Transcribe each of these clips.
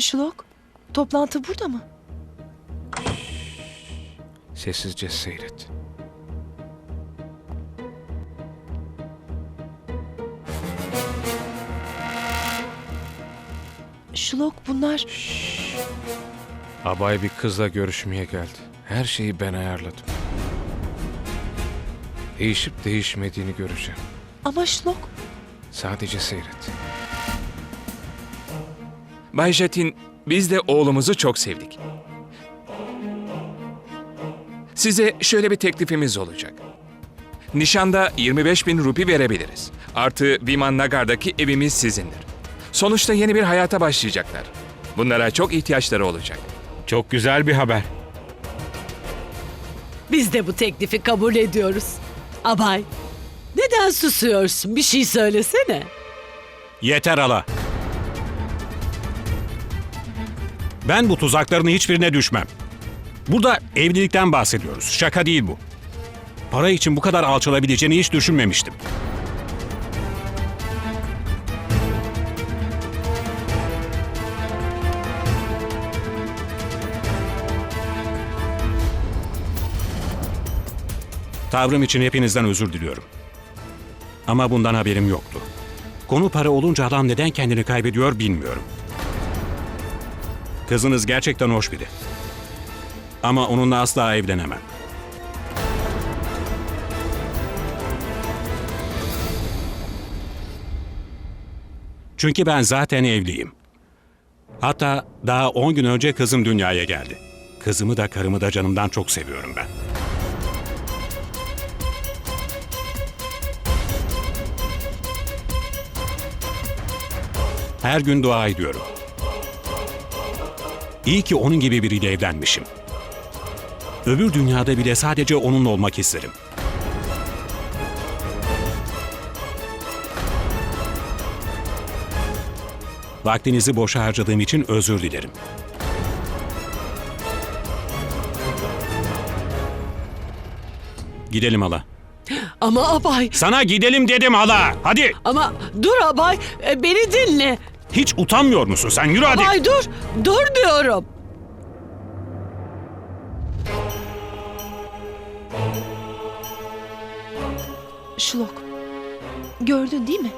Şlok, toplantı burada mı? Sessizce seyret. Şlok bunlar... Abay bir kızla görüşmeye geldi. Her şeyi ben ayarladım. Değişip değişmediğini göreceğim. Ama Şlok, Sadece seyret. Bay Jatin, biz de oğlumuzu çok sevdik. Size şöyle bir teklifimiz olacak. Nişanda 25 bin rupi verebiliriz. Artı Viman Nagar'daki evimiz sizindir. Sonuçta yeni bir hayata başlayacaklar. Bunlara çok ihtiyaçları olacak. Çok güzel bir haber. Biz de bu teklifi kabul ediyoruz. Abay, neden susuyorsun? Bir şey söylesene. Yeter ala. Ben bu tuzakların hiçbirine düşmem. Burada evlilikten bahsediyoruz. Şaka değil bu. Para için bu kadar alçalabileceğini hiç düşünmemiştim. Tavrım için hepinizden özür diliyorum. Ama bundan haberim yoktu. Konu para olunca adam neden kendini kaybediyor bilmiyorum. Kızınız gerçekten hoş biri. Ama onunla asla evlenemem. Çünkü ben zaten evliyim. Hatta daha 10 gün önce kızım dünyaya geldi. Kızımı da karımı da canımdan çok seviyorum ben. Her gün dua ediyorum. İyi ki onun gibi biriyle evlenmişim. Öbür dünyada bile sadece onunla olmak isterim. Vaktinizi boşa harcadığım için özür dilerim. Gidelim hala. Ama abay, Sana gidelim dedim hala. Hadi. ama dur abay, e, beni dinle. Hiç utanmıyor musun sen? Yürü hadi. Abay dur, dur diyorum. Şlok. Gördün değil mi?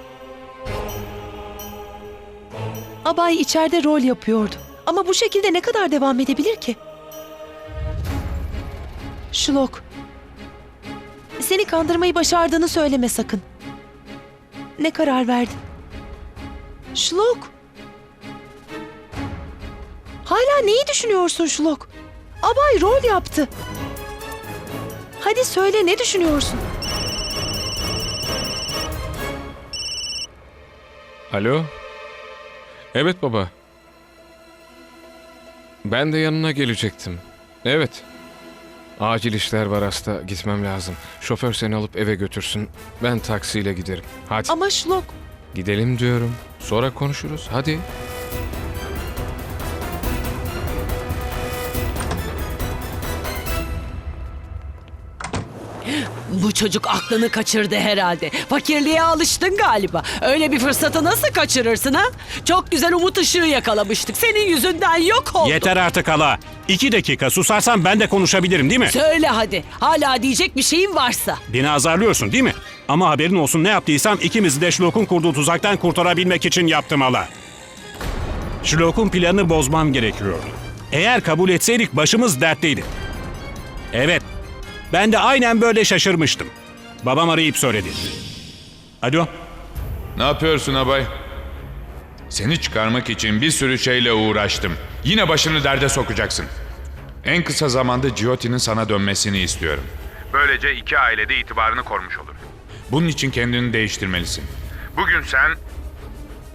Abay içeride rol yapıyordu. Ama bu şekilde ne kadar devam edebilir ki? Şlok. Seni kandırmayı başardığını söyleme sakın. Ne karar verdin? Şlok. Hala neyi düşünüyorsun Şlok? Abay rol yaptı. Hadi söyle ne düşünüyorsun? Alo? Evet baba. Ben de yanına gelecektim. Evet. Acil işler var hasta. Gitmem lazım. Şoför seni alıp eve götürsün. Ben taksiyle giderim. Hadi. Ama Şlok Gidelim diyorum. Sonra konuşuruz. Hadi. Bu çocuk aklını kaçırdı herhalde. Fakirliğe alıştın galiba. Öyle bir fırsatı nasıl kaçırırsın ha? Çok güzel umut ışığı yakalamıştık. Senin yüzünden yok oldu. Yeter artık hala. İki dakika susarsan ben de konuşabilirim değil mi? Söyle hadi. Hala diyecek bir şeyin varsa. Beni azarlıyorsun değil mi? Ama haberin olsun ne yaptıysam ikimizi de Şlok'un kurduğu tuzaktan kurtarabilmek için yaptım hala. Şlok'un planını bozmam gerekiyordu. Eğer kabul etseydik başımız dertteydi. Evet, ben de aynen böyle şaşırmıştım. Babam arayıp söyledi. Alo, Ne yapıyorsun abay? Seni çıkarmak için bir sürü şeyle uğraştım. Yine başını derde sokacaksın. En kısa zamanda Gioti'nin sana dönmesini istiyorum. Böylece iki ailede itibarını korumuş olur. Bunun için kendini değiştirmelisin. Bugün sen...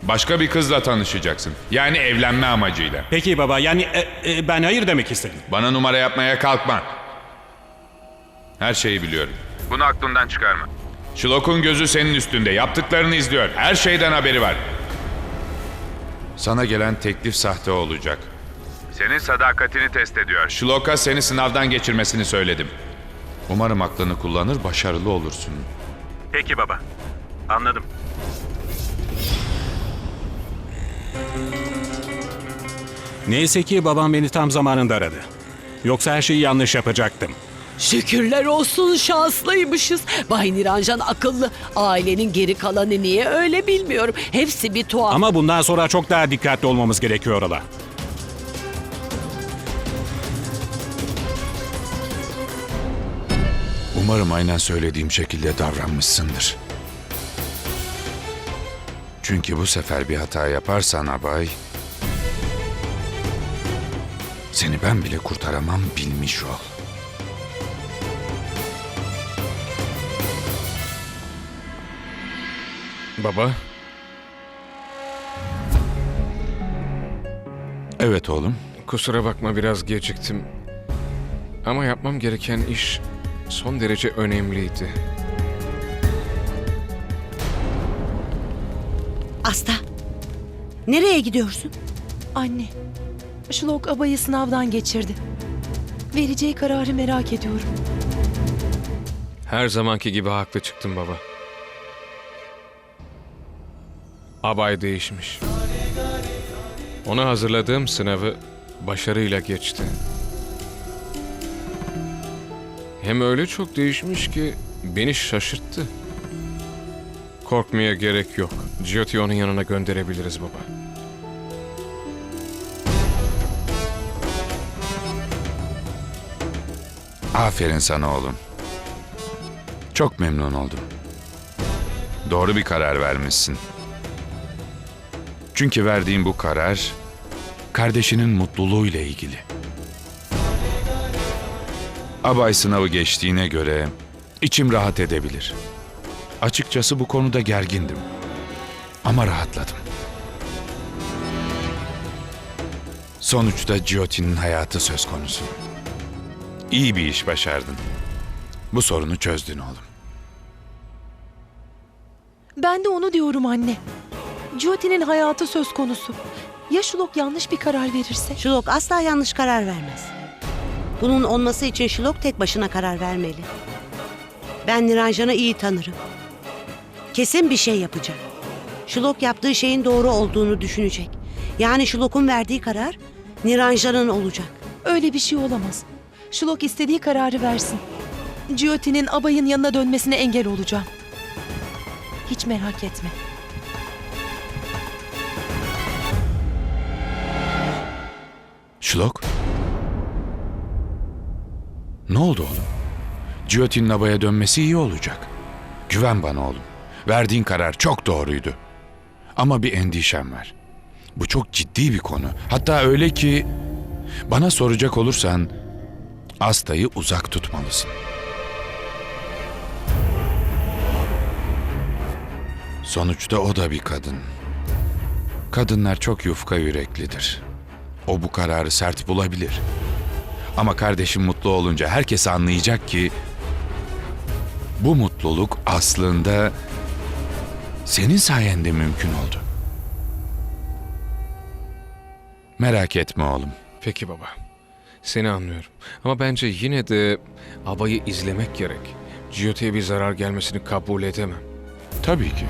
Başka bir kızla tanışacaksın. Yani evlenme amacıyla. peki baba yani e, e, ben hayır demek istedim. Bana numara yapmaya kalkma. Her şeyi biliyorum. Bunu aklından çıkarma. Şlok'un gözü senin üstünde. Yaptıklarını izliyor. Her şeyden haberi var. Sana gelen teklif sahte olacak. Senin sadakatini test ediyor. Şlok'a seni sınavdan geçirmesini söyledim. Umarım aklını kullanır, başarılı olursun. Peki baba. Anladım. Neyse ki babam beni tam zamanında aradı. Yoksa her şeyi yanlış yapacaktım. Şükürler olsun şanslıymışız. Bay Niranjan akıllı. Ailenin geri kalanı niye öyle bilmiyorum. Hepsi bir tuhaf. Ama bundan sonra çok daha dikkatli olmamız gerekiyor Ala. Umarım aynen söylediğim şekilde davranmışsındır. Çünkü bu sefer bir hata yaparsan abay... Seni ben bile kurtaramam bilmiş ol. Baba, Evet oğlum. kusura bakma biraz geciktim. Ama yapmam gereken iş son derece önemliydi. Asta. Nereye gidiyorsun? Anne, Şlok abayı sınavdan geçirdi. Vereceği kararı merak ediyorum. Her zamanki gibi haklı çıktım baba. Abay değişmiş. Ona hazırladığım sınavı başarıyla geçti. Hem öyle çok değişmiş ki beni şaşırttı. Korkmaya gerek yok. Jyoti onun yanına gönderebiliriz baba. Aferin sana oğlum. Çok memnun oldum. Doğru bir karar vermişsin. Çünkü verdiğin bu karar kardeşinin mutluluğuyla ilgili. Abay sınavı geçtiğine göre içim rahat edebilir. Açıkçası bu konuda gergindim. Ama rahatladım. Sonuçta Jyoti'nin hayatı söz konusu. İyi bir iş başardın. Bu sorunu çözdün oğlum. Ben de onu diyorum anne. Jyoti'nin hayatı söz konusu. Ya Şlok yanlış bir karar verirse? Şulok asla yanlış karar vermez. Bunun olması için Şulok tek başına karar vermeli. Ben Niranjan'ı iyi tanırım. Kesin bir şey yapacak. Şulok yaptığı şeyin doğru olduğunu düşünecek. Yani Şulok'un verdiği karar Niranjan'ın olacak. Öyle bir şey olamaz. Şlok istediği kararı versin. Jyoti'nin abayın yanına dönmesine engel olacağım. Hiç merak etme. Şlok? Ne oldu oğlum? Jyoti'nin abaya dönmesi iyi olacak. Güven bana oğlum. Verdiğin karar çok doğruydu. Ama bir endişem var. Bu çok ciddi bir konu. Hatta öyle ki bana soracak olursan Asta'yı uzak tutmalısın. Sonuçta o da bir kadın. Kadınlar çok yufka yüreklidir. O bu kararı sert bulabilir. Ama kardeşim mutlu olunca herkes anlayacak ki bu mutluluk aslında senin sayende mümkün oldu. Merak etme oğlum. Peki baba. Seni anlıyorum. Ama bence yine de abayı izlemek gerek. Jyoti'ye bir zarar gelmesini kabul edemem. Tabii ki.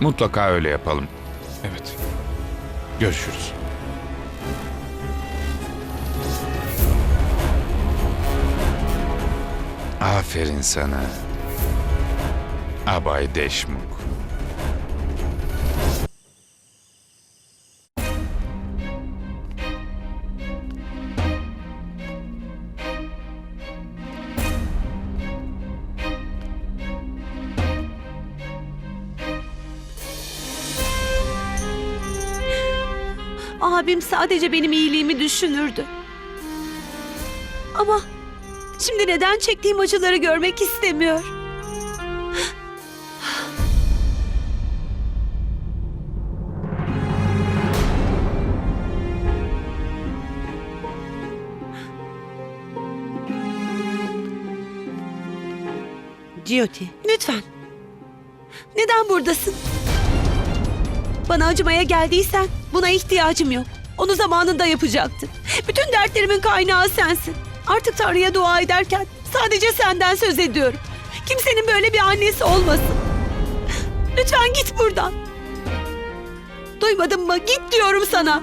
Mutlaka öyle yapalım. Evet. Görüşürüz. Aferin sana. Abay Deşmuk. Abim sadece benim iyiliğimi düşünürdü. Ama şimdi neden çektiğim acıları görmek istemiyor? Jyoti. Lütfen. Neden buradasın? Bana acımaya geldiysen buna ihtiyacım yok. Onu zamanında yapacaktın. Bütün dertlerimin kaynağı sensin. Artık Tanrı'ya dua ederken sadece senden söz ediyorum. Kimsenin böyle bir annesi olmasın. Lütfen git buradan. Duymadın mı? Git diyorum sana.